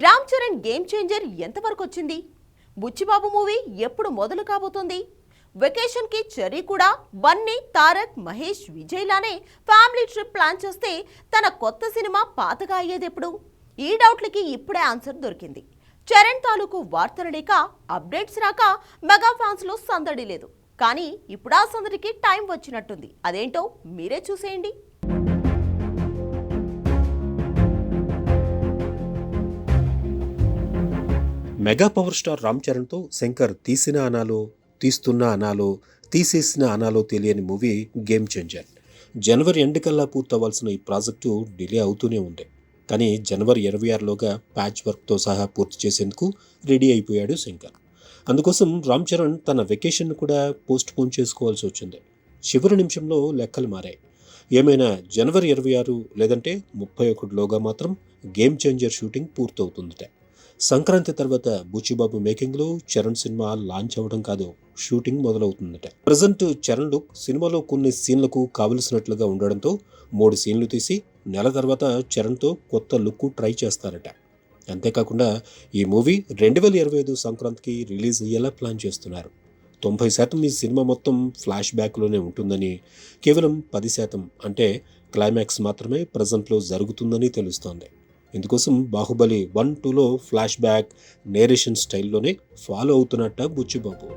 Ram Charan game changer ఎంతవరకు వచ్చింది Buchibabu movie ఎప్పుడు మొదలు కాబోతుంది? వెకేషన్కి చెర్రీ కూడా బన్నీ తారక్ మహేష్ విజయ్ లానే ఫ్యామిలీ ట్రిప్ ప్లాన్ చేస్తే తన కొత్త సినిమా పాతగా అయ్యేదెప్పుడు? ఈ డౌట్లకి ఇప్పుడే ఆన్సర్ దొరికింది. చరణ్ తాలూకు వార్తలు లేక అప్డేట్స్ రాక మెగా ఫ్యాన్స్లో సందడి లేదు. కానీ ఇప్పుడు ఆ సందడికి టైం వచ్చినట్టుంది. అదేంటో మీరే చూసేయండి. మెగా పవర్ స్టార్ రామ్ చరణ్తో శంకర్ తీసిన అనాలో తీస్తున్న అనాలో తీసేసిన అనాలో తెలియని మూవీ గేమ్ చేంజర్. జనవరి ఎండ్ కల్లా పూర్తవ్వాల్సిన ఈ ప్రాజెక్టు డిలే అవుతూనే ఉంది. కానీ జనవరి ఇరవై ఆరులోగా ప్యాచ్ వర్క్తో సహా పూర్తి చేసేందుకు రెడీ అయిపోయాడు శంకర్. అందుకోసం రామ్ చరణ్ తన వెకేషన్ కూడా పోస్ట్ పోన్ చేసుకోవాల్సి వచ్చింది. చివరి నిమిషంలో లెక్కలు మారాయి. ఏమైనా జనవరి ఇరవై ఆరు లేదంటే ముప్పై ఒకటిలోగా మాత్రం గేమ్ చేంజర్ షూటింగ్ పూర్తవుతుందిట. సంక్రాంతి తర్వాత బుచ్చిబాబు మేకింగ్లో చరణ్ సినిమా లాంచ్ అవ్వడం కాదు షూటింగ్ మొదలవుతుందట. ప్రజెంట్ చరణ్ లుక్ సినిమాలో కొన్ని సీన్లకు కావలసినట్లుగా ఉండడంతో మూడు సీన్లు తీసి నెల తర్వాత చరణ్తో కొత్త లుక్ ట్రై చేస్తారట. అంతేకాకుండా ఈ మూవీ రెండు వేల ఇరవై ఐదు సంక్రాంతికి రిలీజ్ అయ్యేలా ప్లాన్ చేస్తున్నారు. తొంభై శాతం ఈ సినిమా మొత్తం ఫ్లాష్ బ్యాక్లోనే ఉంటుందని కేవలం పది శాతం అంటే క్లైమాక్స్ మాత్రమే ప్రజెంట్లో జరుగుతుందని తెలుస్తోంది. ఇందుకోసం బాహుబలి వన్ టూలో ఫ్లాష్ బ్యాక్ నేరేషన్ స్టైల్లోనే ఫాలో అవుతున్నట్ట బుచ్చిబాబు.